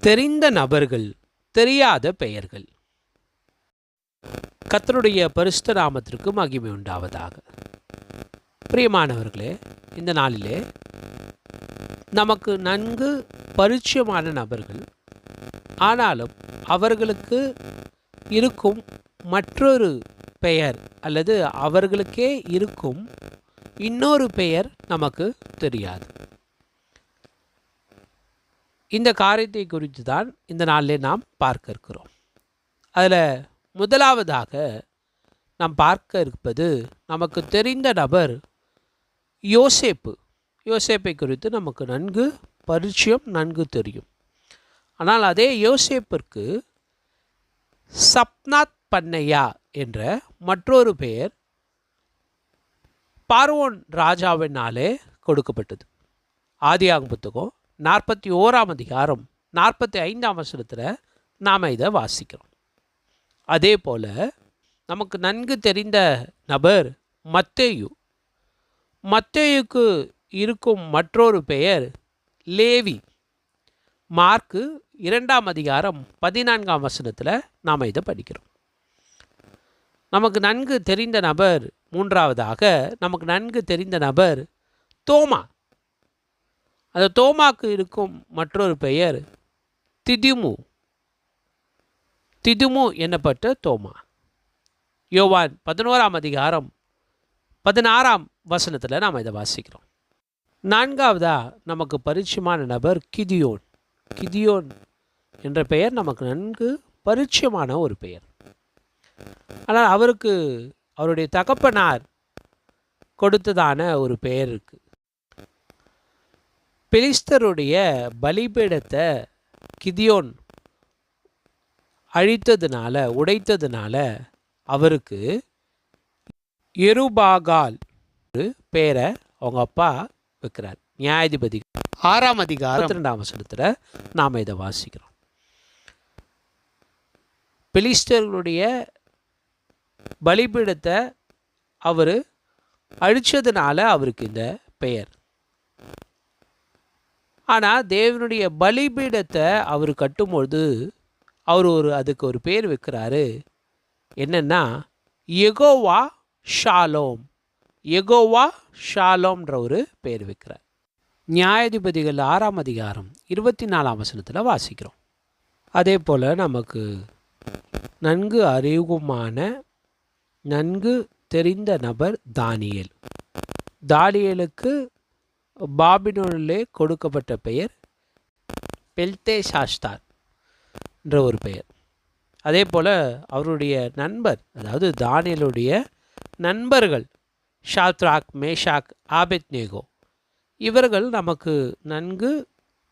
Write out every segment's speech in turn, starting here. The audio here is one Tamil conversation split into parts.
தெரிந்த நபர்கள் தெரியாத பெயர்கள். கத்தருடைய பரிசுத்த நாமத்திற்கு மகிமை உண்டாவதாக. பிரியமானவர்களே இந்த நாளிலே நமக்கு நன்கு பரிச்சயமான நபர்கள் ஆனாலும் அவர்களுக்கு இருக்கும் மற்றொரு பெயர் அல்லது அவர்களுக்கே இருக்கும் இன்னொரு பெயர் நமக்கு தெரியாது. இந்த காரியத்தை குறித்து தான் இந்த நாளிலே நாம் பார்க்க இருக்கிறோம். அதில் முதலாவதாக நாம் பார்க்க இருப்பது நமக்கு தெரிந்த நபர் யோசேப்பு. யோசேப்பை குறித்து நமக்கு நன்கு பரிச்சயம் நன்கு தெரியும். ஆனால் அதே யோசேப்பிற்கு சப்னாத் பண்ணையா என்ற மற்றொரு பெயர் பார்வோன் ராஜாவினாலே கொடுக்கப்பட்டது. ஆதியாகும் புத்தகம் நாற்பத்தி ஓராம் அதிகாரம் நாற்பத்தி ஐந்தாம் வசனத்தில் நாம் இதை வாசிக்கிறோம். அதே போல் நமக்கு நன்கு தெரிந்த நபர் மத்தேயு. மத்தேயுக்கு இருக்கும் மற்றொரு பெயர் லேவி. மார்க்கு இரண்டாம் அதிகாரம் பதினான்காம் வசனத்தில் நாம் இதை படிக்கிறோம். நமக்கு நன்கு தெரிந்த நபர் மூன்றாவதாக நமக்கு நன்கு தெரிந்த நபர் தோமா. அந்த தோமாக்கு இருக்கும் மற்றொரு பெயர் திதிமு. திதுமு என்னப்பட்ட தோமா? யோவான் பதினோராம் அதிகாரம் பதினாறாம் வசனத்தில் நாம் இதை வாசிக்கிறோம். நான்காவதா நமக்கு பரிச்சயமான நபர் கிதியோன். கிதியோன் என்ற பெயர் நமக்கு நன்கு பரிச்சயமான ஒரு பெயர். ஆனால் அவருக்கு அவருடைய தகப்பனார் கொடுத்ததான ஒரு பெயர் இருக்குது பிலிஸ்தருடைய பலிபீடத்தை கிதியோன் அழித்ததுனால உடைத்ததுனால அவருக்கு எருபாகால் ஒரு பேரை அவங்க அப்பா வைக்கிறார். நியாயாதிபதி ஆறாம் அதிகாரம் ரெண்டாம் வசனத்தில் நாம் இதை வாசிக்கிறோம். பெலிஸ்டர்களுடைய பலிபீடத்தை அவர் அழித்ததுனால அவருக்கு இந்த பெயர். ஆனால் தேவனுடைய பலிபீடத்தை அவர் கட்டும்பொழுது அவர் ஒரு அதுக்கு ஒரு பேர் வைக்கிறாரு. என்னென்னா எகோவா ஷாலோம். எகோவா ஷாலோம்ன்ற ஒரு பேர் வைக்கிறார். நியாயாதிபதிகள் ஆறாம் அதிகாரம் இருபத்தி நாலாம் வசனத்தில் வாசிக்கிறோம். அதே போல் நமக்கு நன்கு அறிவுமான நன்கு தெரிந்த நபர் தானியல். தானியலுக்கு பாபினோனிலே கொடுக்கப்பட்ட பெயர் பெல்தே சாஸ்தார் என்ற ஒரு பெயர். அதே போல் அவருடைய நண்பர் அதாவது தானியலுடைய நண்பர்கள் ஷாத்ராக் மேஷாக் ஆபெத்நேகோ இவர்கள் நமக்கு நன்கு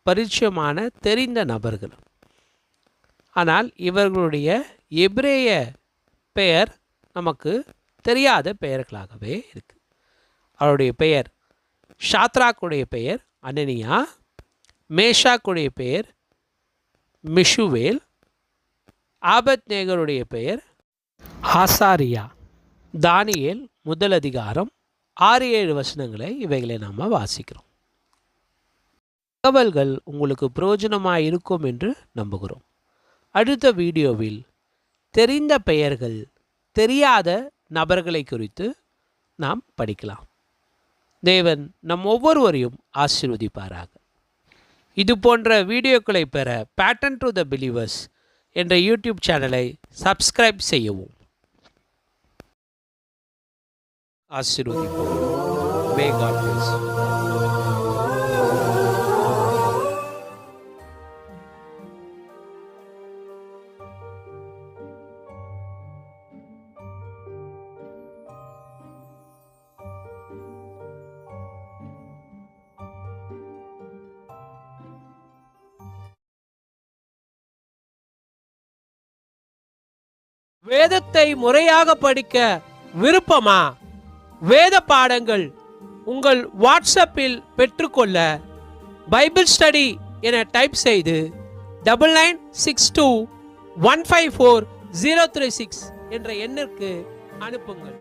பரிச்சயமான தெரிந்த நபர்கள். ஆனால் இவர்களுடைய எபிரேய பெயர் நமக்கு தெரியாத பெயர்களாகவே இருக்குது அவருடைய பெயர் ஷாத்ராக்குடைய பெயர் அனனியா மேஷாக்குடைய பெயர் மிஷுவேல் ஆபத்நேகருடைய பெயர் ஆசாரியா தானியேல் முதல் அதிகாரம் ஆறு ஏழு வசனங்களை இவைகளை நாம் வாசிக்கிறோம். தகவல்கள் உங்களுக்கு பிரயோஜனமாக இருக்கும் என்று நம்புகிறோம். அடுத்த வீடியோவில் தெரிந்த பெயர்கள் தெரியாத நபர்களை குறித்து நாம் படிக்கலாம். தேவன் நம் ஒவ்வொருவரையும் ஆசிர்வதிப்பாராக. இது போன்ற வீடியோக்களை பெற பேட்டன் டு த பிலீவர்ஸ் என்ற யூடியூப் சேனலை சப்ஸ்கிரைப் செய்யவும். ஆசீர்வதிப்போம். மே காட் வேதத்தை முறையாக படிக்க விருப்பமா? வேத பாடங்கள் உங்கள் வாட்ஸ்அப்பில் பெற்றுக்கொள்ள பைபிள் ஸ்டடி என டைப் செய்து double nine six two one five four zero three six என்ற எண்ணிற்கு அனுப்புங்கள்.